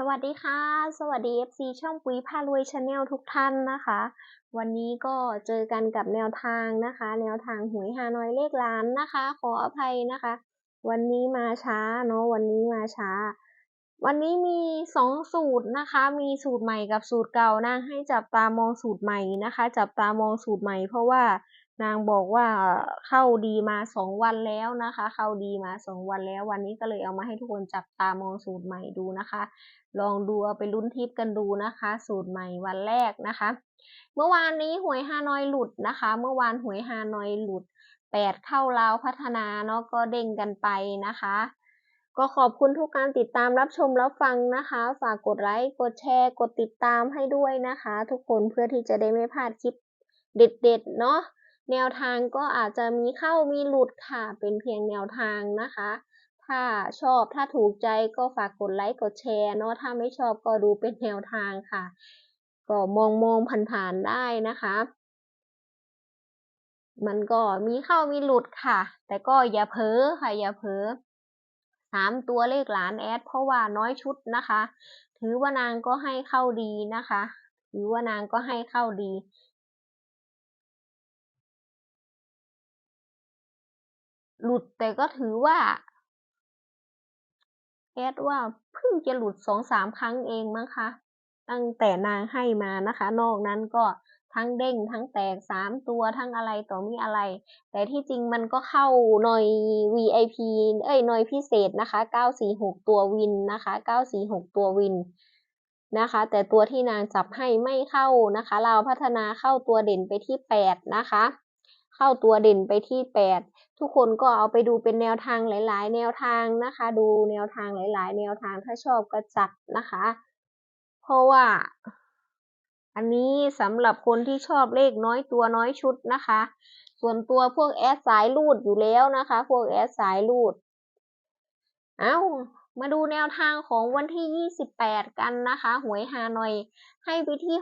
สวัสดีค่ะ สวัสดี FC ช่องปุ๋ยพารวยชาแนลทุกท่านนะคะ วันนี้ก็เจอกันกับแนวทางนะคะ แนวทางหวยฮานอยเลขล้านนะคะ ขออภัยนะคะ วันนี้มาช้าเนาะวันนี้มาช้า วันนี้มีสองสูตรนะคะ มีสูตรใหม่กับสูตรเก่านางให้จับตามองสูตรใหม่นะคะ จับตามองสูตรใหม่ เพราะว่านางบอกว่าเข้าดีมาสองวันแล้วนะคะ เข้าดีมาสองวันแล้ว วันนี้ก็เลยเอามาให้ทุกคนจับตามองสูตรใหม่ดูนะคะ ลองดูเอาไปลุ้นทิปกันดูนะคะ สูตรใหม่วันแรกนะคะ เมื่อวานนี้หวยฮานอยหลุดนะคะ เมื่อวานหวยฮานอยหลุดแปดเข้าลาวพัฒนาเนาะก็เด้งกันไปนะคะ ก็ขอบคุณทุกการติดตามรับชมรับฟังนะคะ ฝากกดไลค์กดแชร์ กดติดตามให้ด้วยนะคะ ทุกคนเพื่อที่จะได้ไม่พลาดคลิปเด็ดๆเนาะแนวทางก็อาจจะมีเข้ามีหลุดค่ะ เป็นเพียงแนวทางนะคะ ถ้าชอบถ้าถูกใจก็ฝากกดไลค์กดแชร์เนาะถ้าไม่ชอบก็ดูเป็นแนวทางค่ะ ก็มองมองผ่านๆได้นะคะ มันก็มีเข้ามีหลุดค่ะ แต่ก็อย่าเพ้อค่ะอย่าเพ้อสามตัวเลขหลานแอด เพราะว่าน้อยชุดนะคะ ถือว่านางก็ให้เข้าดีนะคะ ถือว่านางก็ให้เข้าดีหลุดแต่ก็ถือว่า ดว่าเพิ่งจะหลุดสองสามครั้งเองมั้งคะ ตั้งแต่นางให้มานะคะ นอกนั้นก็ทั้งเด้งทั้งแตกสามตัวทั้งอะไรต่อมีอะไร แต่ที่จริงมันก็เข้าหน่อย VIP เอ้ยหน่อยพิเศษนะคะ946ตัววินนะคะ946ตัววินนะคะ แต่ตัวที่นางจับให้ไม่เข้านะคะ เราพัฒนาเข้าตัวเด่นไปที่8นะคะ เข้าตัวเด่นไปที่ 8 ทุกคนก็เอาไปดูเป็นแนวทางหลาย ๆ แนวทางนะคะ ดูแนวทางหลาย ๆ แนวทางถ้าชอบก็จัดนะคะ เพราะว่า อันนี้สำหรับคนที่ชอบเลขน้อยตัวน้อยชุดนะคะ ส่วนตัวพวกแอดสายรูดอยู่แล้วนะคะ พวกแอดสายรูดเอ้า มาดูแนวทางของวันที่ 28 กันนะคะ หวยฮานอย ให้ไปที่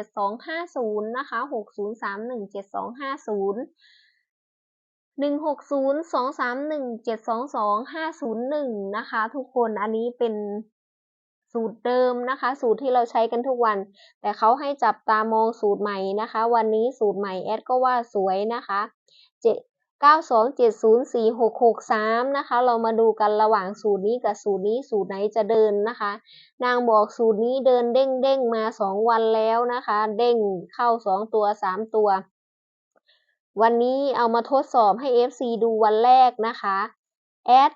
60317250 นะคะ 60317250 160231722501นะคะ ทุกคนอันนี้เป็นสูตรเดิมนะคะ สูตรที่เราใช้กันทุกวัน แต่เขาให้จับตามองสูตรใหม่นะคะ วันนี้สูตรใหม่แอดก็ว่าสวยนะคะ เจ็ดเก้าสองเจ็ดศูนย์สี่หกหกสามนะคะ เรามาดูกันระหว่างสูตรนี้กับสูตรนี้สูตรไหนจะเดินนะคะ นางบอกสูตรนี้เดินเด้งเด้งมาสองวันแล้วนะคะ เด้งเข้าสองตัวสามตัว วันนี้เอามาทดสอบให้ FC ดูวันแรกนะคะแอด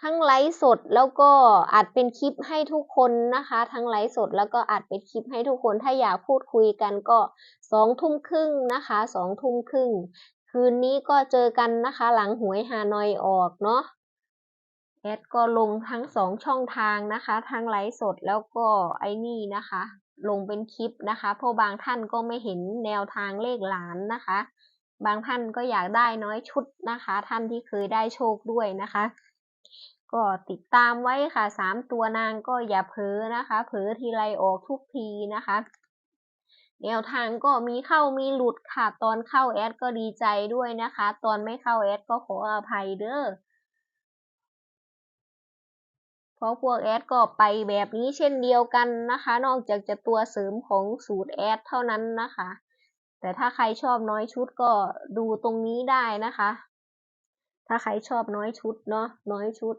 ทั้งไลฟ์สดแล้วก็อัดเป็นคลิปให้ทุกคนนะคะ ทั้งไลฟ์สดแล้วก็อัดเป็นคลิปให้ทุกคนถ้าอยากพูดคุยกันก็สองทุ่มครึ่งนะคะสองทุ่มครึ่ง คืนนี้ก็เจอกันนะคะ หลังหวยฮานอยออกเนาะแอดก็ลงทั้งสองช่องทางนะคะทั้งไลฟ์สดแล้วก็ไอ้นี่นะคะ ลงเป็นคลิปนะคะ เพราะบางท่านก็ไม่เห็นแนวทางเลขหลานนะคะ บางท่านก็อยากได้น้อยชุดนะคะ ท่านที่เคยได้โชคด้วยนะคะ ก็ติดตามไว้ค่ะสามตัวนางก็อย่าเพ้อนะคะเพ้อทีไรออกทุกทีนะคะ แนวทางก็มีเข้ามีหลุดค่ะ ตอนเข้าแอดก็ดีใจด้วยนะคะ ตอนไม่เข้าแอดก็ขออภัยเด้อเพราะพวกแอดก็ไปแบบนี้เช่นเดียวกันนะคะ นอกจากจะตัวเสริมของสูตรแอดเท่านั้นนะคะ แต่ถ้าใครชอบน้อยชุดก็ดูตรงนี้ได้นะคะ ถ้าใครชอบน้อยชุดเนาะน้อยชุด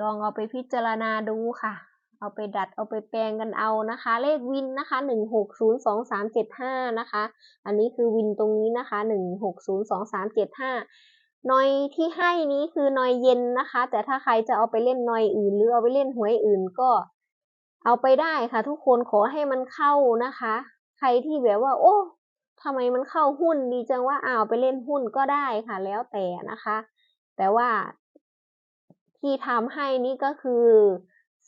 ลองเอาไปพิจารณาดูค่ะ เอาไปดัดเอาไปแปลงกันเอานะคะ เลขวินนะคะหนึ่งหกศูนย์สองสามเจ็ดห้านะคะ อันนี้คือวินตรงนี้นะคะหนึ่งหกศูนย์สองสามเจ็ดห้านอยที่ให้นี้คือนอยเย็นนะคะ แต่ถ้าใครจะเอาไปเล่นนอยอื่น หรือเอาไปเล่นหวยอื่นก็ เอาไปได้ค่ะ ทุกคนขอให้มันเข้านะคะ ใครที่แบบว่า โอ้ทำไมมันเข้าหุ้นดีจังว่าเอาไปเล่นหุ้นก็ได้ค่ะ แล้วแต่นะคะ แต่ว่าที่ทำให้นี่ก็คือ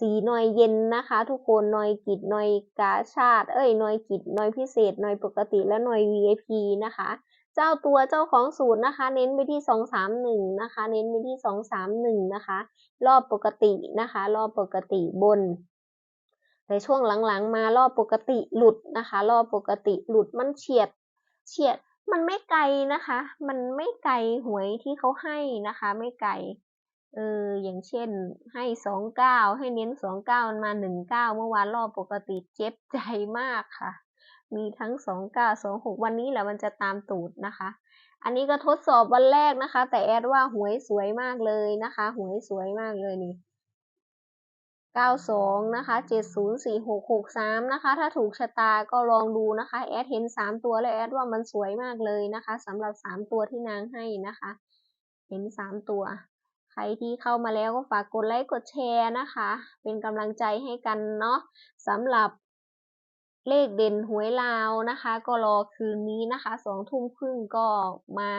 สีหน่อยเย็นนะคะ ทุกคนหน่อยกิจนอยกาชาติ เอ้ยหน่อยกิจนอยพิเศษหน่อยปกติและหน่อย VIP นะคะ เจ้าตัวเจ้าของสูตรนะคะ เน้นไปที่สองสามหนึ่งนะคะ เน้นไปที่สองสามหนึ่งนะคะ รอบปกตินะคะ รอบปกติบนแต่ช่วงหลังๆ มารอบปกติหลุดนะคะ รอบปกติหลุดมันเฉียดเฉียดมันไม่ไกลนะคะ มันไม่ไกลหวยที่เขาให้นะคะ ไม่ไกล เออ อย่างเช่นให้สองเก้าให้เน้นสองเก้ามันมาหนึ่งเก้าเมื่อวานรอบปกติเจ็บใจมากค่ะ มีทั้งสองเก้าสองหกวันนี้แหละมันจะตามตูดนะคะ อันนี้ก็ทดสอบวันแรกนะคะ แต่แอดว่าหวยสวยมากเลยนะคะ หวยสวยมากเลยนี่เก้าสองนะคะเจ็ดศูนย์สี่หกหกสามนะคะ ถ้าถูกชะตาก็ลองดูนะคะ แอดเห็นสามตัวแล้วแอดว่ามันสวยมากเลยนะคะสำหรับสามตัวที่นางให้นะคะ เห็นสามตัว ใครที่เข้ามาแล้วก็ฝากกดไลค์กดแชร์นะคะ เป็นกำลังใจให้กันเนาะสำหรับเลขเด่นหวยลาวนะคะ ก็รอคืนนี้นะคะสองทุ่มครึ่งก็มา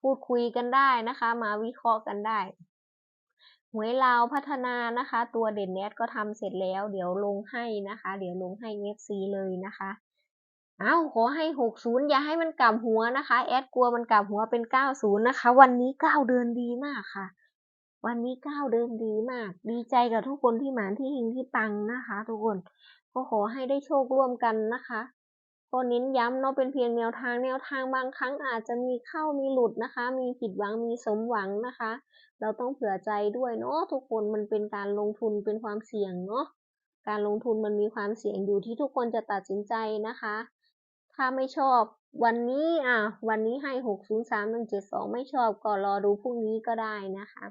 พูดคุยกันได้นะคะ มาวิเคราะห์กันได้ หวยลาวพัฒนานะคะ ตัวเด่นแนทก็ทำเสร็จแล้ว เดี๋ยวลงให้นะคะ เดี๋ยวลงให้ FC เลยนะคะอ้าวขอให้60อย่าให้มันกลับหัวนะคะ แอดกลัวมันกลับหัวเป็น90นย์นะคะ วันนี้9เดินดีมากค่ะ วันนี้9เดินดีมาก ดีใจกับทุกคนที่หมานที่หิงที่ปังนะคะ ทุกคนก็ขอให้ได้โชคร่วมกันนะคะก็เน้นย้ำเนาะเป็นเพียงแนวทางแนวทางบางครั้งอาจจะมีเข้ามีหลุดนะคะ มีผิดหวังมีสมหวังนะคะ เราต้องเผื่อใจด้วยเนาะทุกคนมันเป็นการลงทุนเป็นความเสี่ยงเนาะการลงทุนมันมีความเสี่ยงอยู่ที่ทุกคนจะตัดสินใจนะคะ ถ้าไม่ชอบวันนี้อะวันนี้ให้หกศูนย์สามหนึ่งเจ็ดสองไม่ชอบก็รอดูพรุ่งนี้ก็ได้นะคะ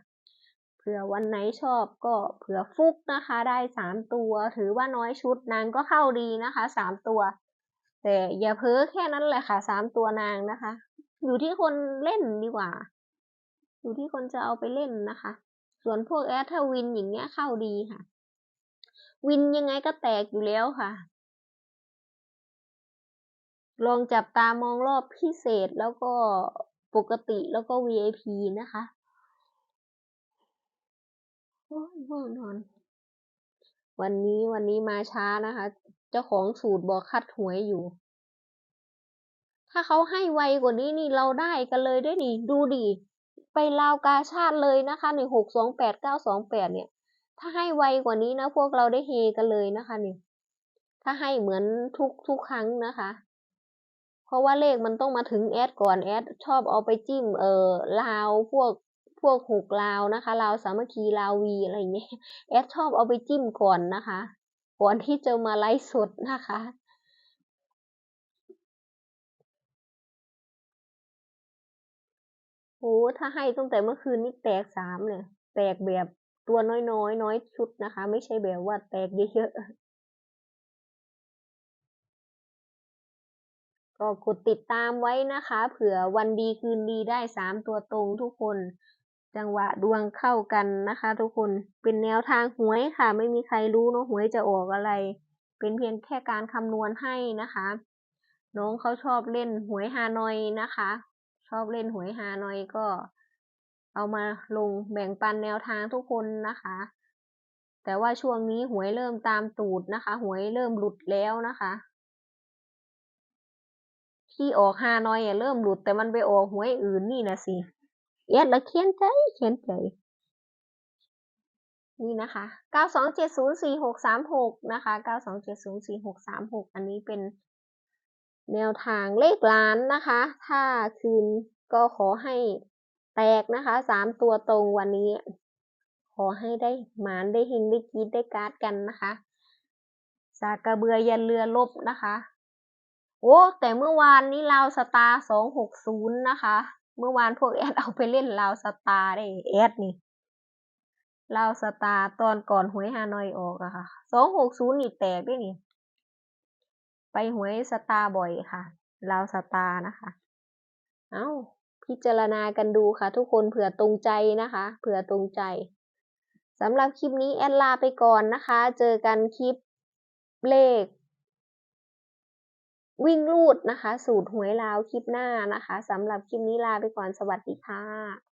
ผื่อวันไหนชอบก็เผื่อฟุกนะคะ ได้สามตัว ถือว่าน้อยชุดนางก็เข้าดีนะคะสามตัว แต่อย่าเพ้อแค่นั้นแหละค่ะสามตัวนางนะคะ อยู่ที่คนเล่นดีกว่า อยู่ที่คนจะเอาไปเล่นนะคะ ส่วนพวกแอดถ้าวินอย่างเงี้ยเข้าดีค่ะ วินยังไงก็แตกอยู่แล้วค่ะ ลองจับตามองรอบพิเศษแล้วก็ปกติแล้วก็ VIP นะคะ อ้ยง่วงนอน วันนี้วันนี้มาช้านะคะ เจ้าของสูตรบอกคัดหวยอยู่ ถ้าเขาให้ไวกว่านี้นี่เราได้กันเลยได้นี่ ดูดิไปลาวกาชาติเลยนะคะในหกสองแปดเก้าสองแปดเนี่ย ถ้าให้ไวกว่านี้นะ พวกเราได้เฮกันเลยนะคะนี่ถ้าให้เหมือนทุกทุกครั้งนะคะ เพราะว่าเลขมันต้องมาถึงแอดก่อนแอดชอบเอาไปจิ้มเออลาวพวก พวกหกลาวนะคะลาวสามัคคีลาววีอะไรอย่างเงี้ยแอดชอบเอาไปจิ้มก่อนนะคะ ก่อนที่จะมาไลฟ์สดนะคะโอ้ถ้าให้ตั้งแต่เมื่อคืนนี่แตกสามเลยแตกแบบตัวน้อยๆน้อยชุดนะคะ ไม่ใช่แบบว่าแตกเยอะๆก็กดติดตามไว้นะคะ เผื่อวันดีคืนดีได้สามตัวตรงทุกคน จังหวะดวงเข้ากันนะคะ ทุกคนเป็นแนวทางหวยค่ะ ไม่มีใครรู้เนาะหวยจะออกอะไร เป็นเพียงแค่การคำนวณให้นะคะ น้องเขาชอบเล่นหวยฮานอยนะคะ ชอบเล่นหวยฮานอยก็ เอามาลงแบ่งปันแนวทางทุกคนนะคะ แต่ว่าช่วงนี้หวยเริ่มตามตูดนะคะ หวยเริ่มหลุดแล้วนะคะที่ออกฮานอยอะเริ่มหลุดแต่มันไปออกหวยอื่นนี่นะสิ เอ็ดละเขียนใจเขียนใจ นี่นะคะ 92704636 นะคะ 92704636 อันนี้เป็นแนวทางเลขล้านนะคะ ถ้าคืนก็ขอให้แตกนะคะสามตัวตรงวันนี้ ขอให้ได้หมานได้เฮงได้กีดได้การ์ดกันนะคะ สากกระเบือยันเรือลบนะคะ โอ้ แต่เมื่อวานนี้ลาวสตาร์สองหกศูนย์นะคะ เมื่อวานพวกแอดเอาไปเล่นลาวสตาร์ได้แอดนี่ลาวสตาร์ตอนก่อนหวยฮานอยออกอะค่ะสองหกศูนย์นี่แตกด้วยนี่ ไปหวยสตาร์บ่อยค่ะลาวสตาร์นะคะ เอา้า พิจารณากันดูค่ะ ทุกคนเผื่อตรงใจนะคะ เผื่อตรงใจสำหรับคลิปนี้แอดลาไปก่อนนะคะ เจอกันคลิปเลข วิ่งรูดนะคะ สูตรหวยลาวคลิปหน้านะคะสำหรับคลิปนี้ลาไปก่อนสวัสดีค่ะ